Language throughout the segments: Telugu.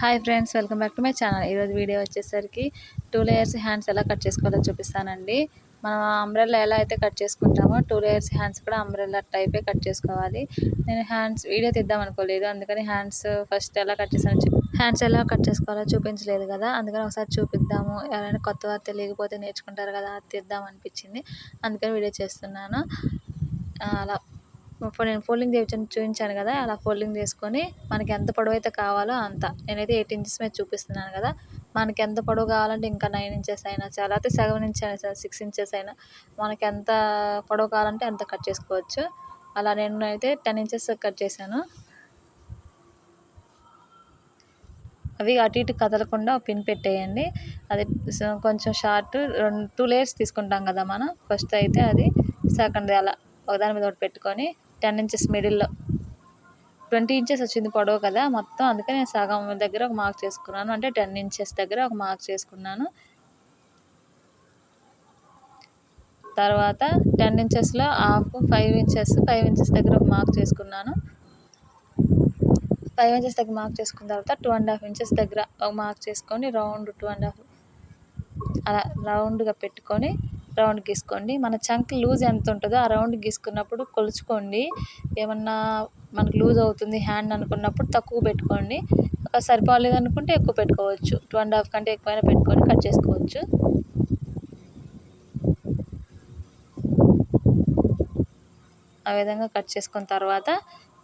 Hi friends welcome back to my channel. ఈరోజు వీడియో వచ్చేసరికి టూ లేయర్స్ హ్యాండ్స్ ఎలా కట్ చేసుకోవాలో చూపిస్తానండి. మనం అంబ్రెల్లా ఎలా అయితే కట్ చేసుకుంటామో టూ లేయర్స్ హ్యాండ్స్ కూడా అంబ్రెల్లా టైపే కట్ చేసుకోవాలి. నేను హ్యాండ్స్ వీడియో తీద్దాం అనుకోలేదు అందుకని హ్యాండ్స్ ఫస్ట్ ఎలా కట్ చేసాను హ్యాండ్స్ ఎలా కట్ చేసుకోవాలో చూపించలేదు కదా అందుకని ఒకసారి చూపిద్దాము. ఎవరైనా కొత్త వారు తెలియకపోతే నేర్చుకుంటారు కదా తీద్దాం అనిపించింది అందుకని వీడియో చేస్తున్నాను. అలా నేను ఫోల్డింగ్ చేయించాను చూపించాను కదా అలా ఫోల్డింగ్ చేసుకొని మనకి ఎంత పొడవు అయితే కావాలో అంత. నేనైతే ఎయిట్ ఇంచెస్ మీద చూపిస్తున్నాను కదా మనకి ఎంత పొడవు కావాలంటే ఇంకా నైన్ ఇంచెస్ అయినా చాలా అయితే సెవెన్ ఇంచెస్ అయినా సరే సిక్స్ ఇంచెస్ అయినా మనకి ఎంత పొడవు కావాలంటే అంత కట్ చేసుకోవచ్చు. అలా నేను అయితే టెన్ ఇంచెస్ కట్ చేశాను. అవి అటు ఇటు కదలకుండా పిన్ పెట్టేయండి. అది కొంచెం షార్ట్ రెండు టూ లేయర్స్ తీసుకుంటాం కదా మనం. ఫస్ట్ అయితే అది సెకండ్ అలా ఒకదాని మీద ఒకటి పెట్టుకొని టెన్ ఇంచెస్ మిడిల్లో. ట్వంటీ ఇంచెస్ వచ్చింది పొడవు కదా మొత్తం అందుకే నేను సగం దగ్గర ఒక మార్క్ చేసుకున్నాను. అంటే టెన్ ఇంచెస్ దగ్గర ఒక మార్క్ చేసుకున్నాను. తర్వాత ten ఇంచెస్లో half five inches five inches దగ్గర ఒక మార్క్ చేసుకున్నాను. ఫైవ్ ఇంచెస్ దగ్గర మార్క్ చేసుకున్న తర్వాత టూ అండ్ హాఫ్ ఇంచెస్ దగ్గర ఒక మార్క్ చేసుకొని రౌండ్ టూ అండ్ హాఫ్ అలా రౌండ్గా పెట్టుకొని రౌండ్ గీసుకోండి. మన చంక్ లూజ్ ఎంత ఉంటుందో ఆ రౌండ్ గీసుకున్నప్పుడు కొలుచుకోండి. ఏమన్నా మనకు లూజ్ అవుతుంది హ్యాండ్ అనుకున్నప్పుడు తక్కువ పెట్టుకోండి. సరిపోలేదు అనుకుంటే ఎక్కువ పెట్టుకోవచ్చు. టూ అండ్ హాఫ్ కంటే ఎక్కువైనా పెట్టుకొని కట్ చేసుకోవచ్చు. ఆ విధంగా కట్ చేసుకున్న తర్వాత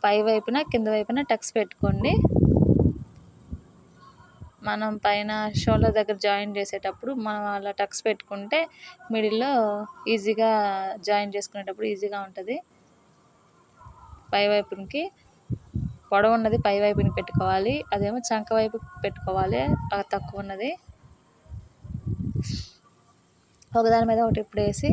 పై వైపున కింద వైపున టక్స్ పెట్టుకోండి. మనం పైన షోల్డర్ దగ్గర జాయిన్ చేసేటప్పుడు మనం అలా టక్స్ పెట్టుకుంటే మిడిల్లో ఈజీగా జాయిన్ చేసుకునేటప్పుడు ఈజీగా ఉంటుంది. పై వైపునికి పొడవు ఉన్నది పై వైపుని పెట్టుకోవాలి అదేమో చంక వైపు పెట్టుకోవాలి తక్కువ ఉన్నది. ఒకదాని మీద ఒకటి ఇప్పుడు వేసి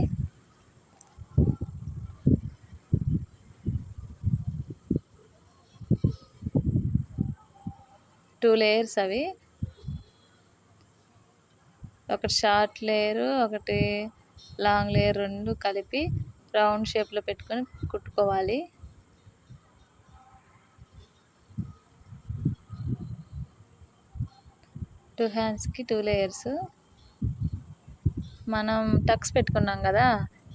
టూ లేయర్స్ అవి ఒకటి షార్ట్ లేయరు ఒకటి లాంగ్ లేయర్ రెండు కలిపి రౌండ్ షేప్లో పెట్టుకొని కుట్టుకోవాలి. టూ హ్యాండ్స్కి టూ లేయర్స్. మనం టక్స్ పెట్టుకున్నాం కదా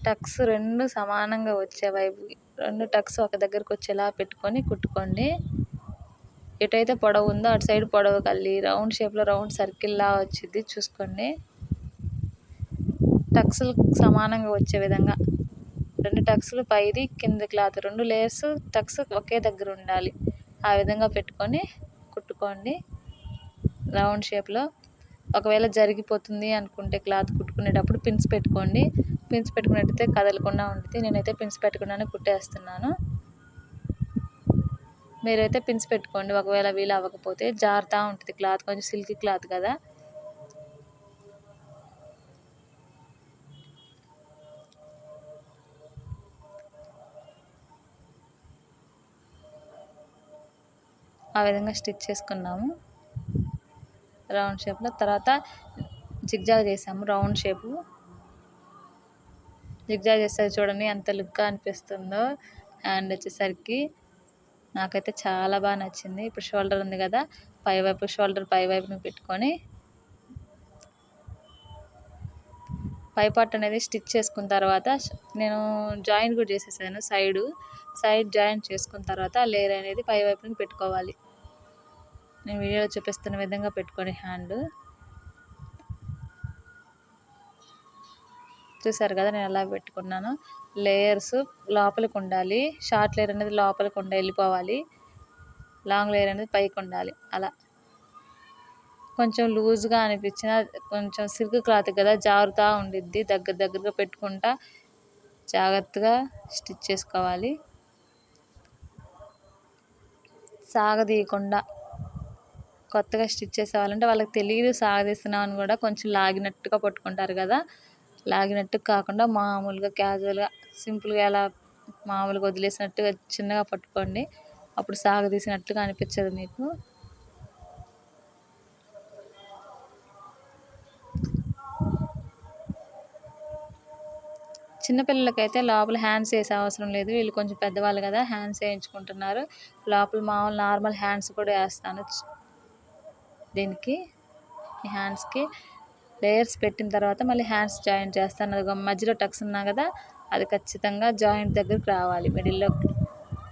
టక్స్ రెండు సమానంగా వచ్చే వైపు రెండు టక్స్ ఒక దగ్గరకు వచ్చేలా పెట్టుకొని కుట్టుకోండి. ఎటైతే పొడవు ఉందో అటు సైడ్ పొడవు కల్లి రౌండ్ షేప్లో రౌండ్ సర్కిల్లా వచ్చింది చూసుకోండి. టక్స్లు సమానంగా వచ్చే విధంగా. రెండు టక్స్లు పైది కింద క్లాత్ రెండు లేయర్స్ టక్స్ ఒకే దగ్గర ఉండాలి. ఆ విధంగా పెట్టుకొని కుట్టుకోండి. రౌండ్ షేప్లో ఒకవేళ జరిగిపోతుంది అనుకుంటే క్లాత్ కుట్టుకునేటప్పుడు పిన్స్ పెట్టుకోండి. పిన్స్ పెట్టుకున్నట్టయితే కదలకుండా ఉంటుంది నేనైతే పిన్స్ పెట్టకుండానే కుట్టేస్తున్నాను. మీరైతే పిన్స్ పెట్టుకోండి. ఒకవేళ వీలు అవ్వకపోతే జారుతూ ఉంటుంది క్లాత్. కొంచెం సిల్కీ క్లాత్ కదా. ఆ విధంగా స్టిచ్ చేసుకున్నాము. రౌండ్ షేప్లో తర్వాత జిగ్జాగ్ చేసాము. రౌండ్ షేపు జిగ్జాగ్ చేస్తే చూడండి ఎంత లుక్గా అనిపిస్తుందో. అండ్ వచ్చేసరికి నాకైతే చాలా బాగా నచ్చింది. ఇప్పుడు షోల్డర్ ఉంది కదా పై వైపు షోల్డర్ పైవైపుని పెట్టుకొని పై పార్ట్ అనేది స్టిచ్ చేసుకున్న తర్వాత నేను జాయిన్ కూడా చేసేసాను సైడు. సైడ్ జాయిన్ చేసుకున్న తర్వాత లేయర్ అనేది పై వైపుని పెట్టుకోవాలి. నేను వీడియోలో చూపిస్తున్న విధంగా పెట్టుకొని హ్యాండ్. చూసారు కదా నేను ఎలా పెట్టుకున్నాను? లేయర్స్ లోపలికి ఉండాలి షార్ట్ లేయర్ అనేది లోపలికి ఉండి వెళ్ళిపోవాలి లాంగ్ లేయర్ అనేది పైకి ఉండాలి అలా. కొంచెం లూజ్గా అనిపించిన కొంచెం సిల్క్ క్లాత్ కదా జారుతూ ఉండిద్ది దగ్గర దగ్గరగా పెట్టుకుంటా జాగ్రత్తగా స్టిచ్ చేసుకోవాలి. సాగదీయకుండా కొత్తగా స్టిచ్ చేసేవాళ్ళంటే వాళ్ళకి తెలియదు సాగదీస్తున్నామని కూడా కొంచెం లాగినట్టుగా పట్టుకుంటారు కదా. లాగినట్టు కాకుండా మామూలుగా క్యాజువల్గా సింపుల్గా ఎలా మామూలుగా వదిలేసినట్టుగా చిన్నగా పట్టుకోండి. అప్పుడు సాగదీసినట్టుగా అనిపించదు మీకు. చిన్నపిల్లలకైతే లోపల హ్యాండ్స్ వేసే అవసరం లేదు. వీళ్ళు కొంచెం పెద్దవాళ్ళు కదా హ్యాండ్స్ వేయించుకుంటున్నారు. లోపల మామూలు నార్మల్ హ్యాండ్స్ కూడా వేస్తాను. దీనికి ఈ హ్యాండ్స్కి. లేయర్స్ పెట్టిన తర్వాత మళ్ళీ హ్యాండ్స్ జాయింట్ చేస్తాను. అది మధ్యలో టక్స్ ఉన్నా కదా అది ఖచ్చితంగా జాయింట్ దగ్గరికి రావాలి. మిడిల్లో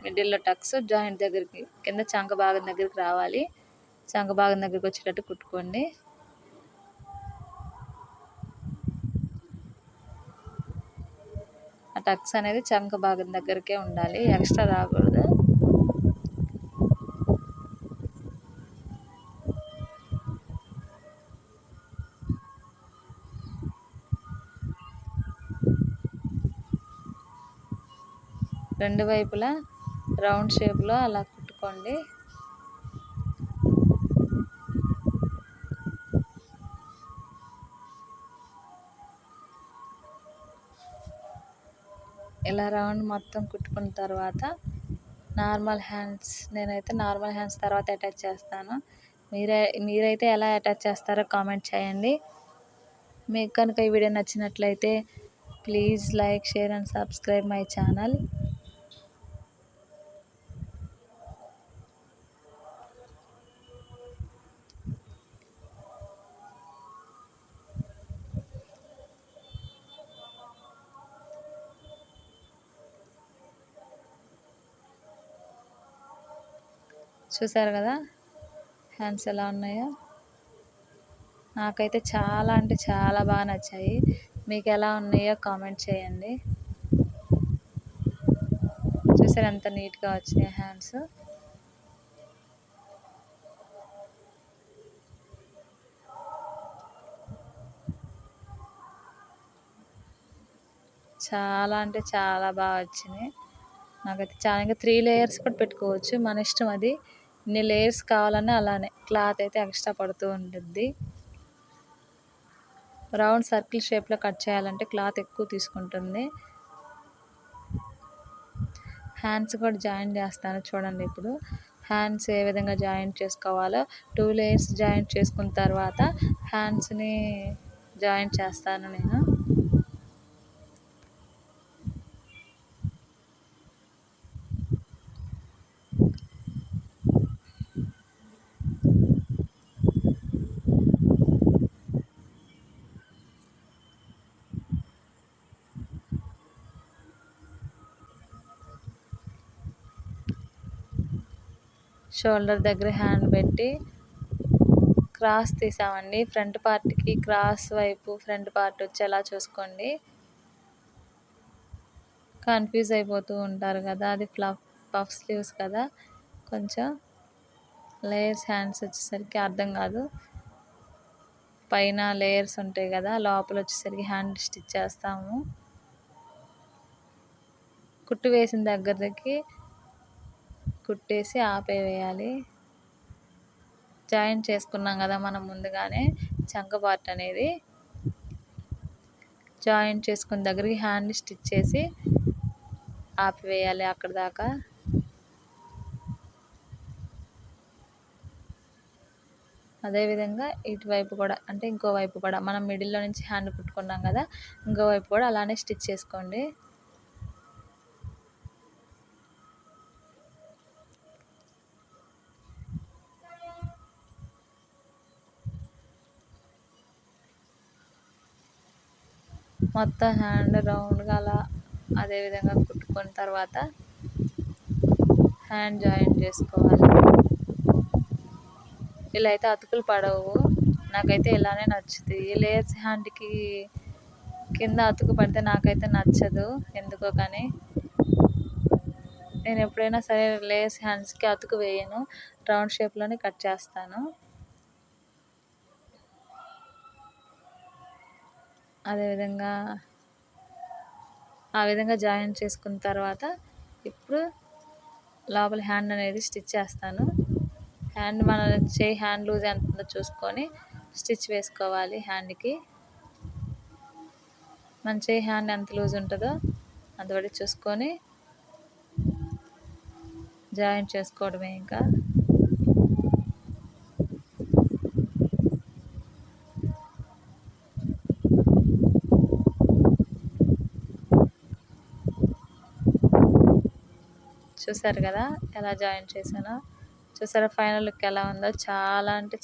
మిడిల్లో టక్స్ జాయింట్ దగ్గరికి కింద చంక భాగం దగ్గరికి రావాలి. చంక భాగం దగ్గరికి వచ్చేటట్టు కుట్టుకోండి. ఆ టక్స్ అనేది చంక భాగం దగ్గరికే ఉండాలి. ఎక్స్ట్రా రాకూడదు. రెండు వైపులా రౌండ్ షేప్లో అలా కుట్టుకోండి. ఇలా రౌండ్ మొత్తం కుట్టుకున్న తర్వాత నార్మల్ హ్యాండ్స్ నేనైతే నార్మల్ హ్యాండ్స్ తర్వాత అటాచ్ చేస్తాను. మీరే మీరైతే ఎలా అటాచ్ చేస్తారో కామెంట్ చేయండి. మీకు కనుక ఈ వీడియో నచ్చినట్లయితే please like share and subscribe my channel. చూసారు కదా? హ్యాండ్స్ ఎలా ఉన్నాయో? నాకైతే చాలా అంటే చాలా బాగా నచ్చాయి. మీకు ఎలా ఉన్నాయో కామెంట్ చేయండి. చూసారు ఎంత నీట్గా వచ్చినాయి హ్యాండ్స్ చాలా అంటే చాలా బాగా వచ్చినాయి. నాకైతే చాలా ఇంకా త్రీ లేయర్స్ కూడా పెట్టుకోవచ్చు. మన ఇష్టం అది. ఎన్ని లేయర్స్ కావాలన్నా అలానే క్లాత్ అయితే ఎక్స్ట్రా పడుతూ ఉంటుంది రౌండ్ సర్కిల్ షేప్లో కట్ చేయాలంటే క్లాత్ ఎక్కువ తీసుకుంటుంది. హ్యాండ్స్ కూడా జాయిన్ చేస్తాను చూడండి ఇప్పుడు. హ్యాండ్స్ ఏ విధంగా జాయింట్ చేసుకోవాలో టూ లేయర్స్ జాయింట్ చేసుకున్న తర్వాత హ్యాండ్స్ని జాయింట్ చేస్తాను నేను. షోల్డర్ దగ్గర హ్యాండ్ పెట్టి క్రాస్ తీసామండి. ఫ్రంట్ పార్ట్కి క్రాస్ వైపు ఫ్రంట్ పార్ట్ వచ్చేలా చూసుకోండి. కన్ఫ్యూజ్ అయిపోతూ ఉంటారు కదా అది ఫ్లఫ్ పఫ్ స్లీవ్స్ కదా. కొంచెం లేయర్స్ హ్యాండ్స్ వచ్చేసరికి అర్థం కాదు. పైన లేయర్స్ ఉంటాయి కదా లోపల వచ్చేసరికి హ్యాండ్ స్టిచ్ చేస్తాము. కుట్టు వేసిన దగ్గరకి కుట్టేసి ఆపేవేయాలి. జాయింట్ చేసుకున్నాం కదా మనం ముందుగానే చంక పార్ట్ అనేది. జాయింట్ చేసుకున్న దగ్గరికి హ్యాండ్ స్టిచ్ చేసి ఆపివేయాలి అక్కడ దాకా. అదేవిధంగా ఇటువైపు కూడా అంటే ఇంకో వైపు కూడా మనం మిడిల్లో నుంచి హ్యాండ్ కుట్టుకున్నాం కదా ఇంకో వైపు కూడా అలానే స్టిచ్ చేసుకోండి. మొత్తం హ్యాండ్ రౌండ్గా అలా అదేవిధంగా కుట్టుకున్న తర్వాత హ్యాండ్ జాయిన్ చేసుకోవాలి. ఇలా అయితే అతుకులు పడవు. నాకైతే ఇలానే నచ్చుతుంది. లేయర్స్ హ్యాండ్కి కింద అతుకు పడితే నాకైతే నచ్చదు. ఎందుకో కానీ నేను ఎప్పుడైనా సరే లేయర్స్ హ్యాండ్స్కి అతుకు వేయను. రౌండ్ షేప్లోనే కట్ చేస్తాను. అదేవిధంగా ఆ విధంగా జాయిన్ చేసుకున్న తర్వాత ఇప్పుడు లోపల హ్యాండ్ అనేది స్టిచ్ చేస్తాను. హ్యాండ్ మన చేయి హ్యాండ్ లూజ్ ఎంత ఉందో చూసుకొని స్టిచ్ వేసుకోవాలి హ్యాండ్కి. మన చేయి హ్యాండ్ ఎంత లూజ్ ఉంటుందో అంతవరకు చూసుకొని జాయిన్ చేసుకోవడమే ఇంకా. చూసారు కదా ఎలా జాయిన్ చేశానో. చూసారా ఫైనల్ లుక్ ఎలా ఉందో. చాలా అంటే